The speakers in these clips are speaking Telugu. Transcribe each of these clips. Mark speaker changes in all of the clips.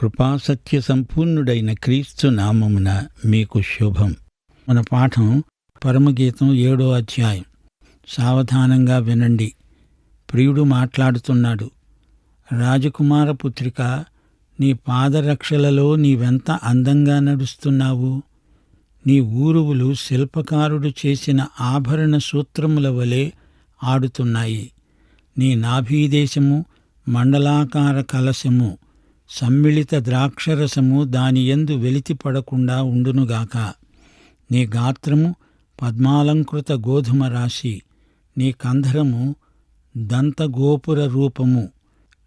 Speaker 1: కృపాసత్య సంపూర్ణుడైన క్రీస్తు నామమున మీకు శుభం. మన పాఠం పరమగీతం ఏడో అధ్యాయం. సావధానంగా వినండి. ప్రియుడు మాట్లాడుతున్నాడు. రాజకుమార పుత్రిక నీ పాదరక్షలలో నీవెంత అందంగా నడుస్తున్నావు? నీ ఊరువులు శిల్పకారుడు చేసిన ఆభరణ సూత్రముల వలె ఆడుతున్నాయి. నీ నాభీదేశము మండలాకార కలశము. సమ్మిళిత ద్రాక్షరసము దానియందు వెలితిపడకుండా ఉండునుగాక. నీ గాత్రము పద్మాలంకృత గోధుమ రాశి. నీ కంధరము దంతగోపుర రూపము.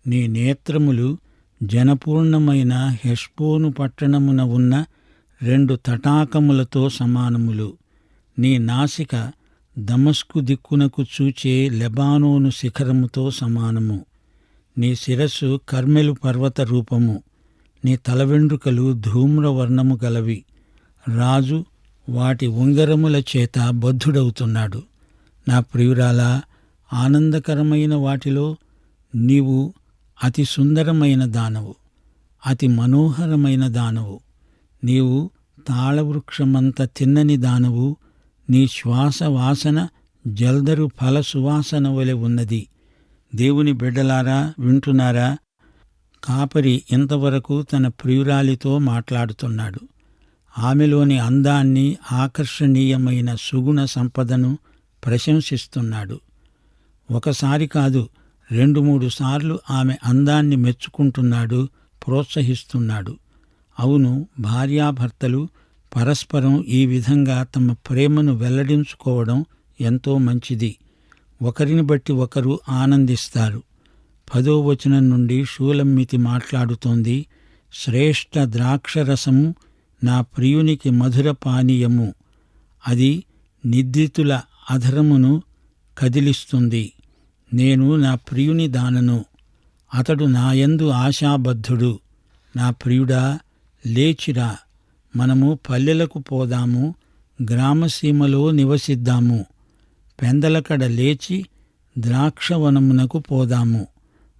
Speaker 1: నీ నేత్రములు జనపూర్ణమైన హెష్బోను పట్టణమున ఉన్న రెండు తటాకములతో సమానములు. నీ నాసిక దమస్కు దిక్కునకు చూచే లెబానోను శిఖరముతో సమానము. నీ శిరస్సు కర్మెలు పర్వత రూపము. నీ తల వెండ్రుకలు ధూమ్రవర్ణము గలవి. రాజు వాటి ఉంగరముల చేత బద్ధుడవుతున్నాడు. నా ప్రియురాల ఆనందకరమైన వాటిలో నీవు అతి సుందరమైన దానవు అతి మనోహరమైన దానవు. నీవు తాళవృక్షమంత తిన్నని దానవు నీ శ్వాస వాసన జల్దరు ఫల సువాసన వలె ఉన్నది. దేవుని బిడ్డలారా వింటున్నారా? కాపరి ఇంతవరకు తన ప్రియురాలితో మాట్లాడుతున్నాడు. ఆమెలోని అందాన్ని ఆకర్షణీయమైన సుగుణ సంపదను ప్రశంసిస్తున్నాడు. ఒకసారి కాదు రెండు మూడు సార్లు ఆమె అందాన్ని మెచ్చుకుంటున్నాడు ప్రోత్సహిస్తున్నాడు. అవును భార్యాభర్తలు పరస్పరం ఈ విధంగా తమ ప్రేమను వెల్లడించుకోవడం ఎంతో మంచిది. ఒకరిని బట్టి ఒకరు ఆనందిస్తారు. పదో వచనం నుండి షూలమ్మితి మాట్లాడుతోంది శ్రేష్ఠ ద్రాక్షరసము నా ప్రియునికి మధుర పానీయము. అది నిద్రితుల అధరమును కదిలిస్తుంది. నేను నా ప్రియుని దానను. అతడు నాయందు ఆశాబద్ధుడు. నా ప్రియుడా లేచిరా. మనము పల్లెలకు పోదాము గ్రామసీమలో నివసిద్దాము. పెందలకడ లేచి ద్రాక్షవనమునకు పోదాము.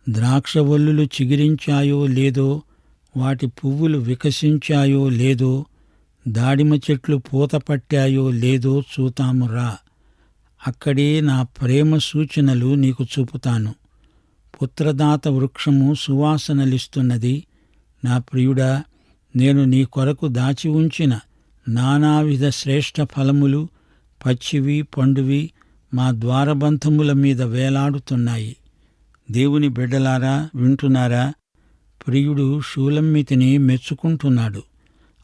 Speaker 1: ద్రాక్షవల్లులు చిగిరించాయో లేదో వాటి పువ్వులు వికసించాయో లేదో దాడిమ చెట్లు పూత పట్టాయో లేదో చూతాము రా. అక్కడే నా ప్రేమ సూచనలు నీకు చూపుతాను. పుత్రదాత వృక్షము సువాసనలిస్తున్నది. నా ప్రియుడా నేను నీ కొరకు దాచి ఉంచిన నానావిధ శ్రేష్ఠ ఫలములు పచ్చివి పండువి మా ద్వారబంధముల మీద వేలాడుతున్నాయి. దేవుని బిడ్డలారా వింటున్నారా? ప్రియుడు షూలమ్మితిని మెచ్చుకుంటున్నాడు.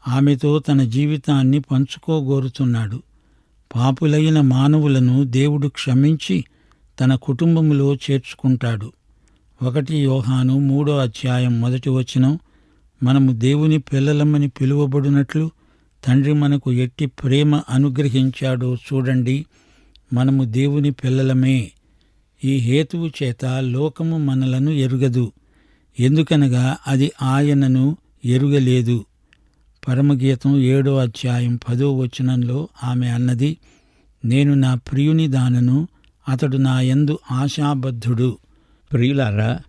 Speaker 1: ఆమెతో తన జీవితాన్ని పంచుకోగోరుతున్నాడు. పాపులైన మానవులను దేవుడు క్షమించి తన కుటుంబములో చేర్చుకుంటాడు. ఒకటి యోహాను మూడో అధ్యాయం మొదటి వచనం మనము దేవుని పిల్లలమని పిలువబడినట్లు తండ్రి మనకు ఎట్టి ప్రేమ అనుగ్రహించాడో చూడండి. మనము దేవుని పిల్లలమే. ఈ హేతువు చేత లోకము మనలను ఎరుగదు. ఎందుకనగా అది ఆయనను ఎరుగలేదు. పరమగీతం ఏడో అధ్యాయం పదో వచనంలో ఆమె అన్నది నేను నా ప్రియుని దానను అతడు నా యందు ఆశాబద్ధుడు. ప్రియులారా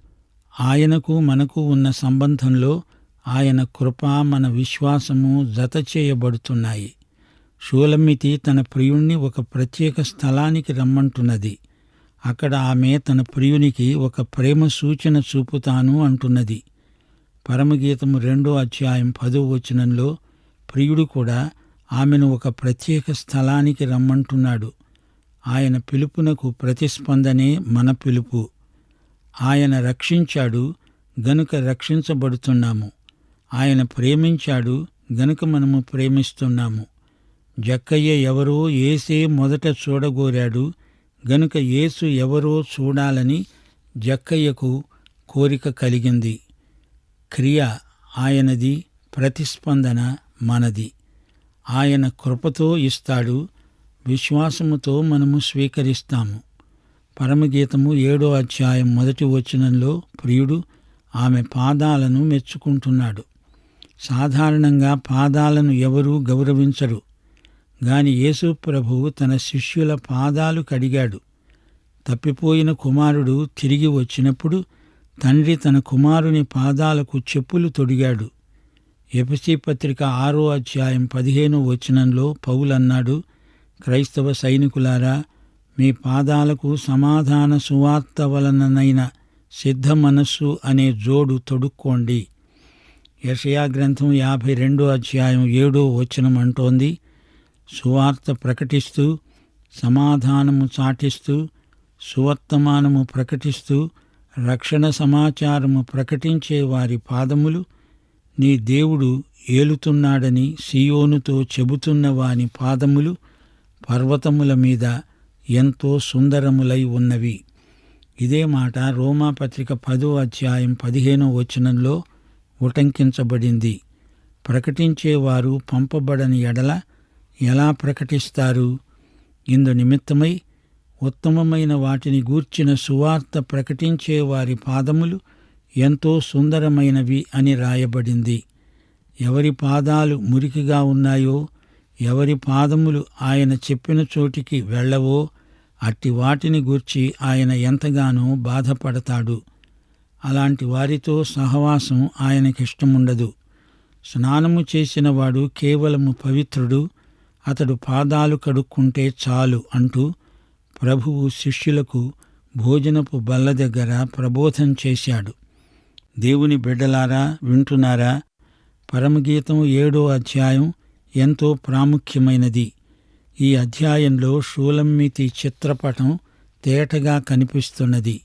Speaker 1: ఆయనకు మనకు ఉన్న సంబంధంలో ఆయన కృప మన విశ్వాసము జత చేయబడుతున్నాయి షూలమ్మితి తన ప్రియుణ్ణి ఒక ప్రత్యేక స్థలానికి రమ్మంటున్నది. అక్కడ ఆమె తన ప్రియునికి ఒక ప్రేమ సూచన చూపుతాను అంటున్నది. పరమగీతము రెండో అధ్యాయం పదో వచనంలో ప్రియుడు కూడా ఆమెను ఒక ప్రత్యేక స్థలానికి రమ్మంటున్నాడు. ఆయన పిలుపునకు ప్రతిస్పందనే మన పిలుపు. ఆయన రక్షించాడు గనుక రక్షించబడుతున్నాము. ఆయన ప్రేమించాడు గనుక మనము ప్రేమిస్తున్నాము. జక్కయ్య ఎవరో ఏసే మొదట చూడగోరాడు గనుక యేసు ఎవరో చూడాలని జక్కయ్యకు కోరిక కలిగింది. క్రియ ఆయనది ప్రతిస్పందన మనది. ఆయన కృపతో ఇస్తాడు విశ్వాసముతో మనము స్వీకరిస్తాము. పరమగీతము ఏడో అధ్యాయం మొదటి వచనంలో ప్రియుడు ఆమె పాదాలను మెచ్చుకుంటున్నాడు. సాధారణంగా పాదాలను ఎవరూ గౌరవించరు. గాని యేసు ప్రభువు తన శిష్యుల పాదాలు కడిగాడు. తప్పిపోయిన కుమారుడు తిరిగి వచ్చినప్పుడు తండ్రి తన కుమారుని పాదాలకు చెప్పులు తొడిగాడు. ఎపిసి పత్రిక ఆరో అధ్యాయం పదిహేను వచనంలో పౌలన్నాడు క్రైస్తవ సైనికులారా మీ పాదాలకు సమాధాన సువార్త వలననైన సిద్ధ మనస్సు అనే జోడు తొడుక్కోండి. యషయా గ్రంథం యాభై రెండో అధ్యాయం ఏడో వచనం అంటోంది సువార్త ప్రకటిస్తూ సమాధానము చాటిస్తూ సువర్తమానము ప్రకటిస్తూ రక్షణ సమాచారము ప్రకటించే వారి పాదములు నీ దేవుడు ఏలుతున్నాడని సియోనుతో చెబుతున్న వాని పాదములు పర్వతముల మీద ఎంతో సుందరములై ఉన్నవి. ఇదే మాట రోమాపత్రిక పదో అధ్యాయం పదిహేనో వచనంలో ఉటంకించబడింది. ప్రకటించేవారు పంపబడని ఎడల ఎలా ప్రకటిస్తారు? ఇందు నిమిత్తమై ఉత్తమమైన వాటిని గూర్చిన సువార్త ప్రకటించే వారి పాదములు ఎంతో సుందరమైనవి అని రాయబడింది. ఎవరి పాదాలు మురికిగా ఉన్నాయో ఎవరి పాదములు ఆయన చెప్పిన చోటికి వెళ్ళవో అట్టి వాటిని గూర్చి ఆయన ఎంతగానో బాధపడతాడు. అలాంటి వారితో సహవాసం ఆయనకిష్టముండదు. స్నానము చేసిన వాడు కేవలము పవిత్రుడు అతడు పాదాలు కడుక్కుంటే చాలు అంటూ ప్రభువు శిష్యులకు భోజనపు బల్ల దగ్గర ప్రబోధం చేశాడు. దేవుని బిడ్డలారా వింటున్నారా? పరమగీతం ఏడో అధ్యాయం ఎంతో ప్రాముఖ్యమైనది. ఈ అధ్యాయంలో షూలమ్మితి చిత్రపటం తేటగా కనిపిస్తున్నది.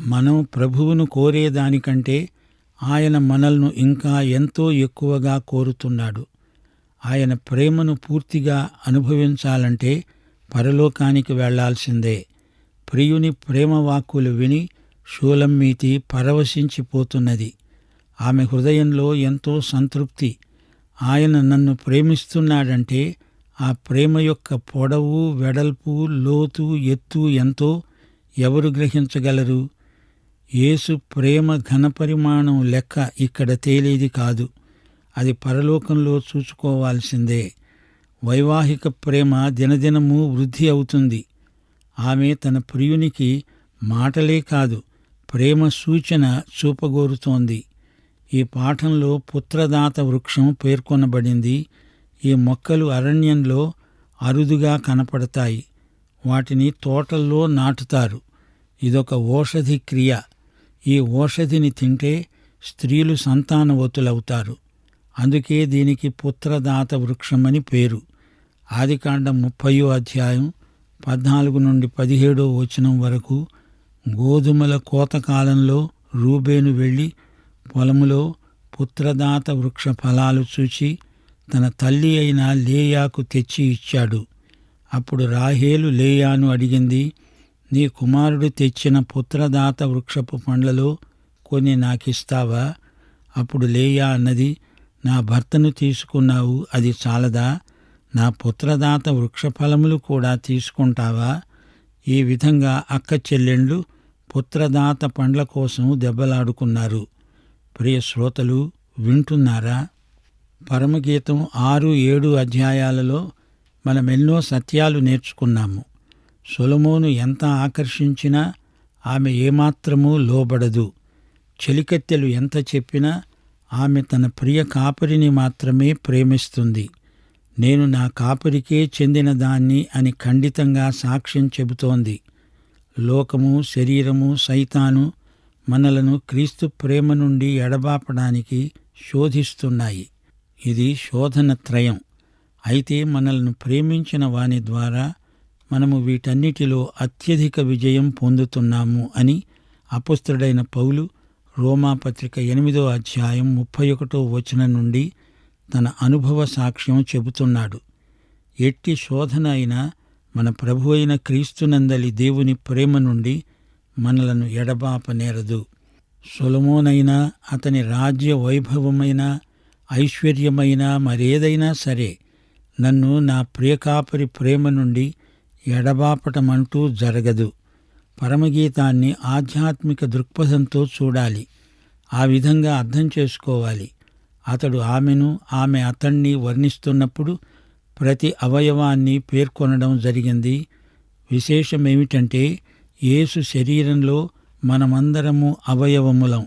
Speaker 1: మనం ప్రభువును కోరేదానికంటే ఆయన మనల్ను ఇంకా ఎంతో ఎక్కువగా కోరుతున్నాడు. ఆయన ప్రేమను పూర్తిగా అనుభవించాలంటే పరలోకానికి వెళ్ళాల్సిందే. ప్రియుని ప్రేమ వాక్కులు విని షూలమ్మీతి పరవశించిపోతున్నది. ఆమె హృదయంలో ఎంతో సంతృప్తి. ఆయన నన్ను ప్రేమిస్తున్నాడంటే ఆ ప్రేమ యొక్క పొడవు వెడల్పు లోతు ఎత్తు ఎంతో ఎవరు గ్రహించగలరు? యేసు ప్రేమ ఘనపరిమాణం లెక్క ఇక్కడ తేలేది కాదు. అది పరలోకంలో చూసుకోవాల్సిందే. వైవాహిక ప్రేమ దినదినము వృద్ధి అవుతుంది. ఆమె తన ప్రియునికి మాటలే కాదు ప్రేమ సూచన చూపగోరుతోంది. ఈ పాఠంలో పుత్రదాత వృక్షం పేర్కొనబడింది. ఈ మొక్కలు అరణ్యంలో అరుదుగా కనపడతాయి. వాటిని తోటల్లో నాటుతారు. ఇదొక ఓషధి క్రియ. ఈ ఓషధిని తింటే స్త్రీలు సంతానవతులవుతారు. అందుకే దీనికి పుత్రదాత వృక్షమని పేరు. ఆదికాండం ముప్పయో అధ్యాయం పద్నాలుగు నుండి పదిహేడో వచనం వరకు గోధుమల కోత కాలంలో రూబేను వెళ్ళి పొలములో పుత్రదాత వృక్ష ఫలాలు చూచి తన తల్లి అయిన లేయాకు తెచ్చి ఇచ్చాడు. అప్పుడు రాహేలు లేయాను అడిగింది నీ కుమారుడు తెచ్చిన పుత్రదాత వృక్షపు పండ్లలో కొన్ని నాకిస్తావా? అప్పుడు లేయా అన్నది నా భర్తను తీసుకున్నావు అది చాలదా? నా పుత్రదాత వృక్షఫలములు కూడా తీసుకుంటావా? ఈ విధంగా అక్క చెల్లెండ్లు పుత్రదాత పండ్ల కోసం దెబ్బలాడుకున్నారు. ప్రియ శ్రోతలు వింటున్నారా? పరమగీతం ఆరు ఏడు అధ్యాయాలలో మనం ఎన్నో సత్యాలు నేర్చుకున్నాము. సొలమోను ఎంత ఆకర్షించినా ఆమె ఏమాత్రమూ లోబడదు. చెలికత్తెలు ఎంత చెప్పినా ఆమె తన ప్రియ కాపరిని మాత్రమే ప్రేమిస్తుంది. నేను నా కాపరికే చెందిన దాన్ని అని ఖండితంగా సాక్ష్యం చెబుతోంది. లోకము శరీరము సైతాను మనలను క్రీస్తు ప్రేమ నుండి ఎడబాపడానికి శోధిస్తున్నాయి. ఇది శోధన త్రయం. అయితే మనల్ని ప్రేమించిన వాని ద్వారా మనము వీటన్నిటిలో అత్యధిక విజయం పొందుతున్నాము అని అపుస్తుడైన పౌలు రోమాపత్రిక ఎనిమిదో అధ్యాయం ముప్పై ఒకటో వచనం నుండి తన అనుభవ సాక్ష్యం చెబుతున్నాడు. ఎట్టి శోధన అయినా మన ప్రభు అయిన క్రీస్తునందలి దేవుని ప్రేమ నుండి మనలను ఎడబాపనేరదు సులమోనైనా అతని రాజ్య వైభవమైన ఐశ్వర్యమైన మరేదైనా సరే నన్ను నా ప్రియకాపరి ప్రేమ నుండి ఎడబాపటమంటూ జరగదు. పరమగీతాన్ని ఆధ్యాత్మిక దృక్పథంతో చూడాలి. ఆ విధంగా అర్థం చేసుకోవాలి. అతడు ఆమెను ఆమె అతణ్ణి వర్ణిస్తున్నప్పుడు ప్రతి అవయవాన్ని పేర్కొనడం జరిగింది. విశేషమేమిటంటే యేసు శరీరంలో మనమందరము అవయవములం.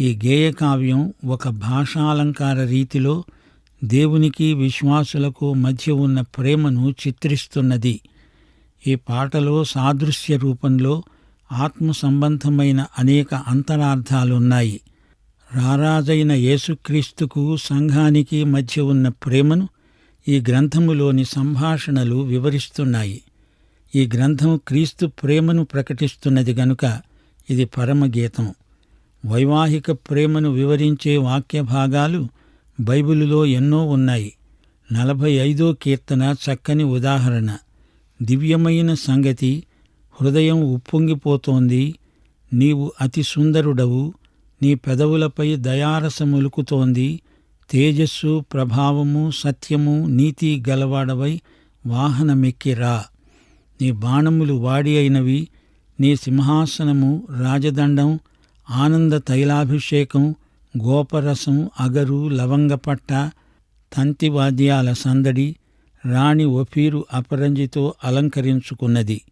Speaker 1: ఈ గేయకావ్యం ఒక భాషాలంకార రీతిలో దేవునికి విశ్వాసులకు మధ్య ఉన్న ప్రేమను చిత్రిస్తున్నది. ఈ పాటలో సాదృశ్య రూపంలో ఆత్మ సంబంధమైన అనేక అంతరార్థాలున్నాయి. రారాజైన యేసుక్రీస్తుకు సంఘానికి మధ్య ఉన్న ప్రేమను ఈ గ్రంథములోని సంభాషణలు వివరిస్తున్నాయి. ఈ గ్రంథం క్రీస్తు ప్రేమను ప్రకటిస్తున్నది గనుక ఇది పరమగీతం వైవాహిక ప్రేమను వివరించే వాక్య భాగాలు బైబిలులో ఎన్నో ఉన్నాయి. నలభై ఐదో కీర్తన చక్కని ఉదాహరణ. దివ్యమైన సంగతి హృదయం ఉప్పొంగిపోతోంది. నీవు అతి సుందరుడవు. నీ పెదవులపై దయారసములుకుతోంది తేజస్సు ప్రభావము సత్యము నీతి గలవాడవై వాహనమెక్కిరా నీ బాణములు వాడి అయినవి. నీ సింహాసనము రాజదండం ఆనంద తైలాభిషేకం గోపరసం అగరు లవంగపట్ట తంతివాద్యాల సందడి రాణి ఒఫీరు అపరంజితో అలంకరించుకున్నది.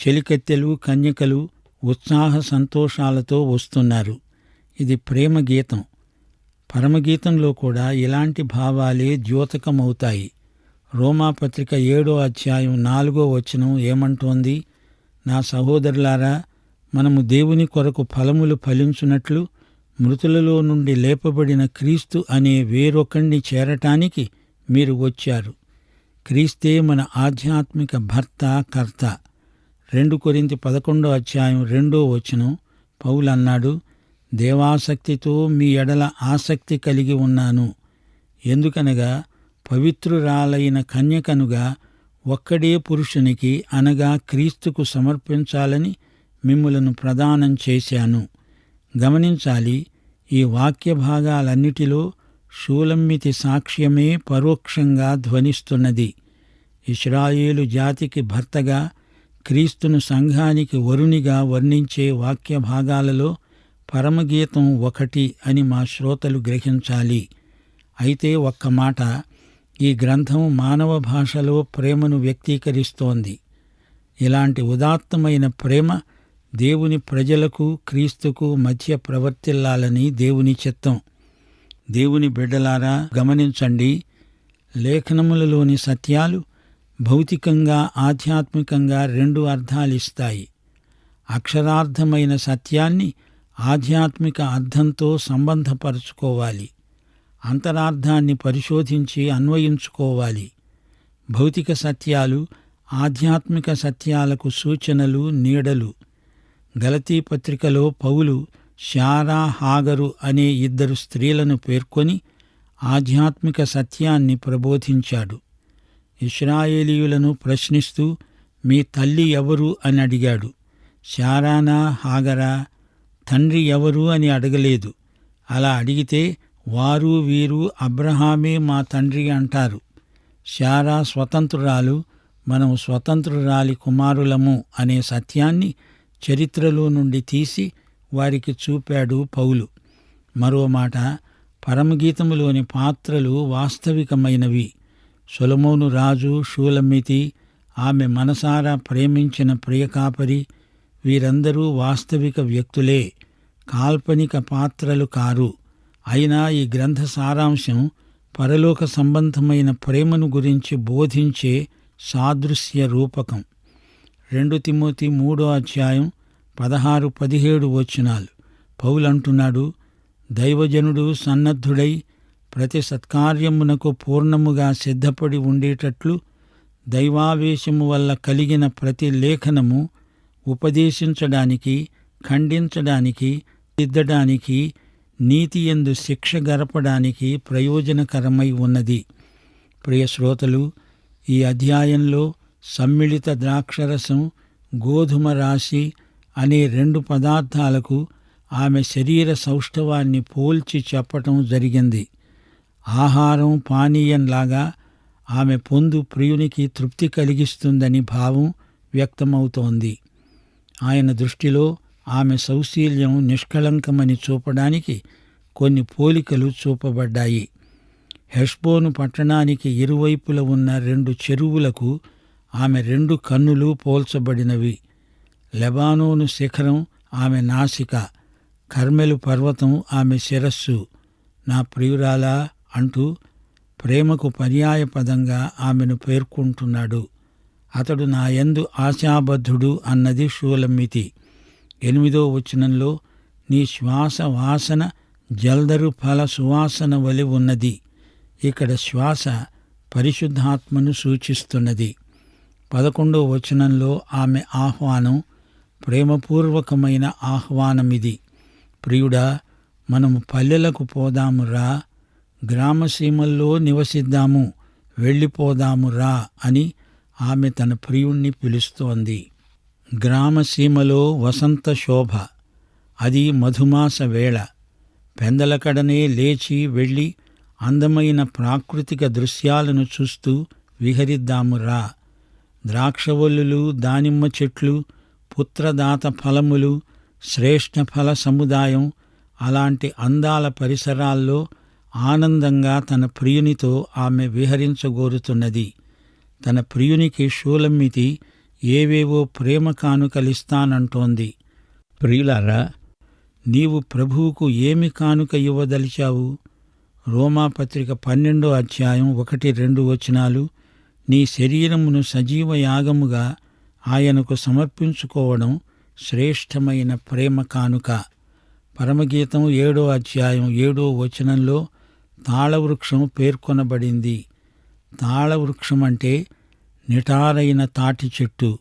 Speaker 1: చెలికత్తెలు కన్యకలు ఉత్సాహ సంతోషాలతో వస్తున్నారు. ఇది ప్రేమ గీతం పరమగీతంలో కూడా ఇలాంటి భావాలే ద్యోతకమవుతాయి. రోమాపత్రిక ఏడో అధ్యాయం నాలుగో వచనం ఏమంటోంది? నా సహోదరులారా మనము దేవుని కొరకు ఫలములు ఫలించున్నట్లు మృతులలో నుండి లేపబడిన క్రీస్తు అనే వేరొకణ్ణి చేరటానికి మీరు వచ్చారు. క్రీస్తే మన ఆధ్యాత్మిక భర్త కర్త. రెండు కొరింతి పదకొండో అధ్యాయం రెండో వచనం పౌలన్నాడు దేవాసక్తితో మీ ఎడల ఆసక్తి కలిగి ఉన్నాను. ఎందుకనగా పవిత్రురాలైన కన్యకనుగా ఒక్కడే పురుషునికి అనగా క్రీస్తుకు సమర్పించాలని మిమ్ములను ప్రదానం చేశాను. గమనించాలి ఈ వాక్య భాగాలన్నిటిలో షూలమ్మితి సాక్ష్యమే పరోక్షంగా ధ్వనిస్తున్నది. ఇస్రాయేలు జాతికి భర్తగా క్రీస్తును సంఘానికి వరునిగా వర్ణించే వాక్య భాగాలలో పరమగీతం ఒకటి అని మా శ్రోతలు గ్రహించాలి. అయితే ఒక్క మాట ఈ గ్రంథం మానవ భాషలో ప్రేమను వ్యక్తీకరిస్తోంది. ఇలాంటి ఉదాత్తమైన ప్రేమ దేవుని ప్రజలకు క్రీస్తుకు మధ్య ప్రవర్తిల్లాలని దేవుని చిత్తం. దేవుని బిడ్డలారా గమనించండి లేఖనములలోని సత్యాలు భౌతికంగా ఆధ్యాత్మికంగా రెండు అర్థాలిస్తాయి అక్షరార్థమైన సత్యాన్ని ఆధ్యాత్మిక అర్థంతో సంబంధపరచుకోవాలి. అంతరార్థాన్ని పరిశోధించి అన్వయించుకోవాలి. భౌతిక సత్యాలు ఆధ్యాత్మిక సత్యాలకు సూచనలు నీడలు. గలతీ పత్రికలో పౌలు శారా హాగరు అనే ఇద్దరు స్త్రీలను పేర్కొని ఆధ్యాత్మిక సత్యాన్ని ప్రబోధించాడు. ఇస్రాయేలీయులను ప్రశ్నిస్తూ మీ తల్లి ఎవరు? అని అడిగాడు. శారానా హాగరా? తండ్రి ఎవరు? అని అడగలేదు. అలా అడిగితే వారు వీరు అబ్రహామే మా తండ్రి అంటారు. శారా స్వతంత్రురాలు మనం స్వతంత్రురాలి కుమారులము అనే సత్యాన్ని చరిత్రలో నుండి తీసి వారికి చూపాడు పౌలు. మరో మాట పరమగీతములోని పాత్రలు వాస్తవికమైనవి. సొలమోను రాజు షూలమ్మితి ఆమె మనసారా ప్రేమించిన ప్రియకాపరి వీరందరూ వాస్తవిక వ్యక్తులే కాల్పనిక పాత్రలు కారు. అయినా ఈ గ్రంథ సారాంశం పరలోక సంబంధమైన ప్రేమను గురించి బోధించే సాదృశ్య రూపకం. రెండు తిమోతి మూడో అధ్యాయం పదహారు పదిహేడు వచనాలు. పౌలంటున్నాడు దైవజనుడు సన్నద్ధుడై ప్రతి సత్కార్యమునకు పూర్ణముగా సిద్ధపడి ఉండేటట్లు దైవావేశము వల్ల కలిగిన ప్రతి లేఖనము ఉపదేశించడానికి ఖండించడానికి దిద్దడానికి నీతి ఎందు శిక్ష గరపడానికి ప్రయోజనకరమై ఉన్నది. ప్రియశ్రోతలు ఈ అధ్యాయంలో సమ్మిళిత ద్రాక్షరసం గోధుమ రాశి అనే రెండు పదార్థాలకు ఆమె శరీర సౌష్ఠవాన్ని పోల్చి చెప్పటం జరిగింది. ఆహారం పానీయంలాగా ఆమె పొందు ప్రియునికి తృప్తి కలిగిస్తుందని భావం వ్యక్తమవుతోంది. ఆయన దృష్టిలో ఆమె సౌశీల్యం నిష్కళంకమని చూపడానికి కొన్ని పోలికలు చూపబడ్డాయి. హెష్బోను పట్టణానికి ఇరువైపుల ఉన్న రెండు చెరువులకు ఆమె రెండు కన్నులు పోల్చబడినవి. లెబానోను శిఖరం ఆమె నాసిక కర్మెలు పర్వతం ఆమె శిరస్సు. నా ప్రియురాలా అంటూ ప్రేమకు పర్యాయపదంగా ఆమెను పేర్కొంటున్నాడు. అతడు నా యందు ఆశాబద్ధుడు అన్నది షూలమ్మితి ఎనిమిదో వచనంలో నీ శ్వాస వాసన జల్దరు ఫల సువాసన వలి ఉన్నది. ఇక్కడ శ్వాస పరిశుద్ధాత్మను సూచిస్తున్నది. పదకొండో వచనంలో ఆమె ఆహ్వానం ప్రేమపూర్వకమైన ఆహ్వానం ఇది ప్రియుడా మనము పల్లెలకు పోదాము రా. గ్రామసీమల్లో నివసిద్దాము వెళ్ళిపోదాము రా అని ఆమె తన ప్రియుణ్ణి పిలుస్తోంది. గ్రామసీమలో వసంత శోభ. అది మధుమాస వేళ. పెందలకడనే లేచి వెళ్ళి అందమైన ప్రాకృతిక దృశ్యాలను చూస్తూ విహరిద్దాము రా. ద్రాక్షవల్లులు దానిమ్మ చెట్లు పుత్రదాత ఫలములు శ్రేష్ఠ ఫల సముదాయం అలాంటి అందాల పరిసరాల్లో ఆనందంగా తన ప్రియునితో ఆమె విహరించగోరుతున్నది. తన ప్రియునికి షూలమ్మితి ఏవేవో ప్రేమ కానుకలిస్తానంటోంది. ప్రియులారా నీవు ప్రభువుకు ఏమి కానుక ఇవ్వదలిచావు? రోమాపత్రిక పన్నెండో అధ్యాయం ఒకటి రెండు వచనాలు నీ శరీరమును సజీవ యాగముగా ఆయనకు సమర్పించుకోవడం శ్రేష్టమైన ప్రేమ కానుక. పరమగీతం ఏడో అధ్యాయం ఏడో వచనంలో తాళవృక్షం పేర్కొనబడింది. తాళవృక్షం అంటే నిటారైన తాటి చెట్టు.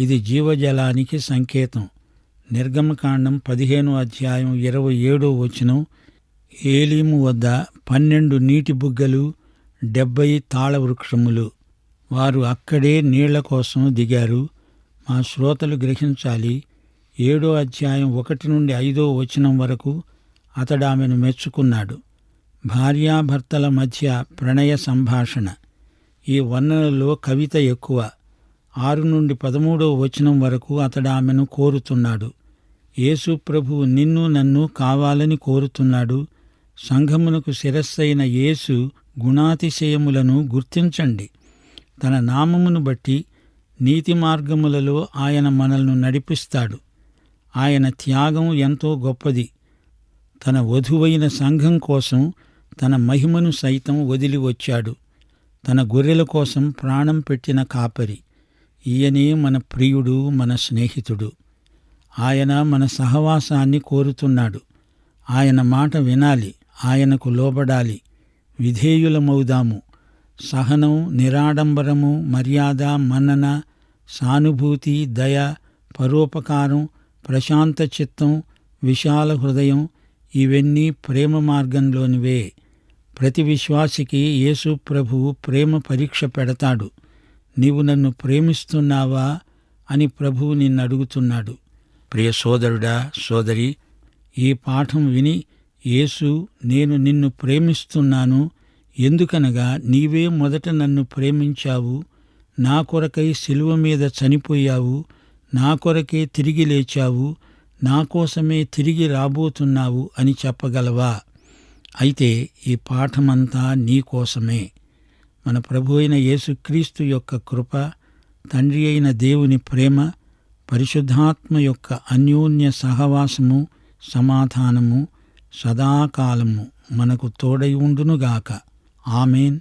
Speaker 1: ఇది జీవజలానికి సంకేతం. నిర్గమకాండం పదిహేను అధ్యాయం ఇరవై ఏడో వచనం ఏలీము వద్ద పన్నెండు నీటి బుగ్గలు డెబ్బై తాళవృక్షములు. వారు అక్కడే నీళ్ళ కోసం దిగారు. మా శ్రోతలు గ్రహించాలి. ఏడో అధ్యాయం ఒకటి నుండి ఐదో వచనం వరకు అతడు ఆమెను మెచ్చుకున్నాడు. భార్యాభర్తల మధ్య ప్రణయ సంభాషణ. ఈ వర్ణనలో కవిత ఎక్కువ. ఆరు నుండి పదమూడో వచనం వరకు అతడు ఆమెను కోరుతున్నాడు. యేసు ప్రభు నిన్ను నన్ను కావాలని కోరుతున్నాడు. సంఘమునకు శిరస్సైన యేసు గుణాతిశయములను గుర్తించండి. తన నామమును బట్టి నీతి మార్గములలో ఆయన మనల్ని నడిపిస్తాడు. ఆయన త్యాగం ఎంతో గొప్పది. తన వధువైన సంఘం కోసం తన మహిమను సైతం వదిలి వచ్చాడు. తన గొర్రెల కోసం ప్రాణం పెట్టిన కాపరి. ఈయనే మన ప్రియుడు మన స్నేహితుడు. ఆయన మన సహవాసాన్ని కోరుతున్నాడు. ఆయన మాట వినాలి. ఆయనకు లోబడాలి. విధేయులమవుదాము. సహనం నిరాడంబరము మర్యాద మన్నన సానుభూతి దయ పరోపకారం ప్రశాంత చిత్తం విశాల హృదయం ఇవన్నీ ప్రేమ మార్గంలోనివే. ప్రతి విశ్వాసికి యేసు ప్రభువు ప్రేమ పరీక్ష పెడతాడు. నీవు నన్ను ప్రేమిస్తున్నావా అని ప్రభువు నిన్ను అడుగుతున్నాడు ప్రియ సోదరుడా సోదరి ఈ పాఠం విని యేసు నేను నిన్ను ప్రేమిస్తున్నాను ఎందుకనగా నీవే మొదట నన్ను ప్రేమించావు నా కొరకై శిలువ మీద చనిపోయావు నా కొరకే తిరిగి లేచావు నా కోసమే తిరిగి రాబోతున్నావు అని చెప్పగలవా? అయితే ఈ పాఠమంతా నీ కోసమే. మన ప్రభు అయిన యేసుక్రీస్తు యొక్క కృప తండ్రి అయిన దేవుని ప్రేమ పరిశుద్ధాత్మ యొక్క అన్యోన్య సహవాసము సమాధానము సదాకాలము మనకు తోడై ఉండునుగాక. ఆమెన్